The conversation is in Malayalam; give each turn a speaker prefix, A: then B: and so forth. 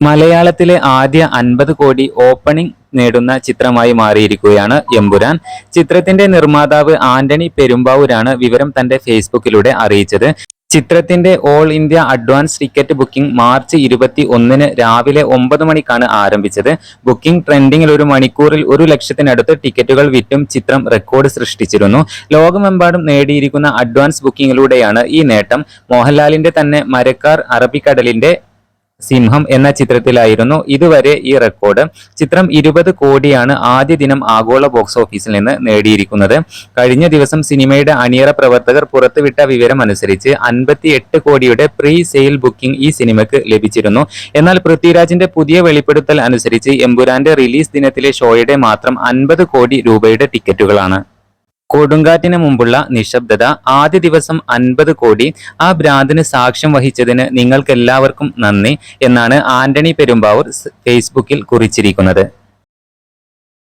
A: മലയാളത്തിലെ ആദ്യ അൻപത് കോടി ഓപ്പണിംഗ് നേടുന്ന ചിത്രമായി മാറിയിരിക്കുകയാണ് എമ്പുരാൻ. ചിത്രത്തിന്റെ നിർമ്മാതാവ് ആന്റണി പെരുമ്പാവൂരാണ് വിവരം തന്റെ ഫേസ്ബുക്കിലൂടെ അറിയിച്ചത്. ചിത്രത്തിന്റെ all India advance ticket booking March ഇരുപത്തി ഒന്നിന് രാവിലെ ഒമ്പത് മണിക്കാണ് ആരംഭിച്ചത്. ബുക്കിംഗ് ട്രെൻഡിംഗിൽ ഒരു മണിക്കൂറിൽ ഒരു ലക്ഷത്തിനടുത്ത് ടിക്കറ്റുകൾ വിറ്റും ചിത്രം റെക്കോർഡ് സൃഷ്ടിച്ചിരുന്നു. ലോകമെമ്പാടും നേടിയിരിക്കുന്ന അഡ്വാൻസ് ബുക്കിംഗിലൂടെയാണ് ഈ നേട്ടം. മോഹൻലാലിന്റെ തന്നെ മരക്കാർ അറബിക്കടലിന്റെ സിംഹം എന്ന ചിത്രത്തിലായിരുന്നു ഇതുവരെ ഈ റെക്കോർഡ് ചിത്രം ഇരുപത് കോടിയാണ് ആദ്യ ദിനം ആഗോള ബോക്സ് ഓഫീസിൽ നിന്ന് നേടിയിരിക്കുന്നത്. കഴിഞ്ഞ ദിവസം സിനിമയുടെ അണിയറ പ്രവർത്തകർ പുറത്തുവിട്ട വിവരം അനുസരിച്ച് അൻപത്തിയെട്ട് കോടിയുടെ പ്രീ സെയിൽ ബുക്കിംഗ് ഈ സിനിമയ്ക്ക് ലഭിച്ചിരുന്നു. എന്നാൽ പൃഥ്വിരാജിന്റെ പുതിയ വെളിപ്പെടുത്തൽ അനുസരിച്ച് എമ്പുരാന്റെ റിലീസ് ദിനത്തിലെ ഷോയുടെ മാത്രം അൻപത് കോടി രൂപയുടെ ടിക്കറ്റുകളാണ്. കൊടുങ്കാറ്റിന് മുമ്പുള്ള നിശബ്ദത ആദ്യ ദിവസം അൻപത് കോടി. ആ ഭ്രാന്തിന് സാക്ഷ്യം വഹിച്ചതിന് നിങ്ങൾക്കെല്ലാവർക്കും നന്ദി എന്നാണ് ആന്റണി പെരുമ്പാവൂർ ഫേസ്ബുക്കിൽ കുറിച്ചിരിക്കുന്നത്.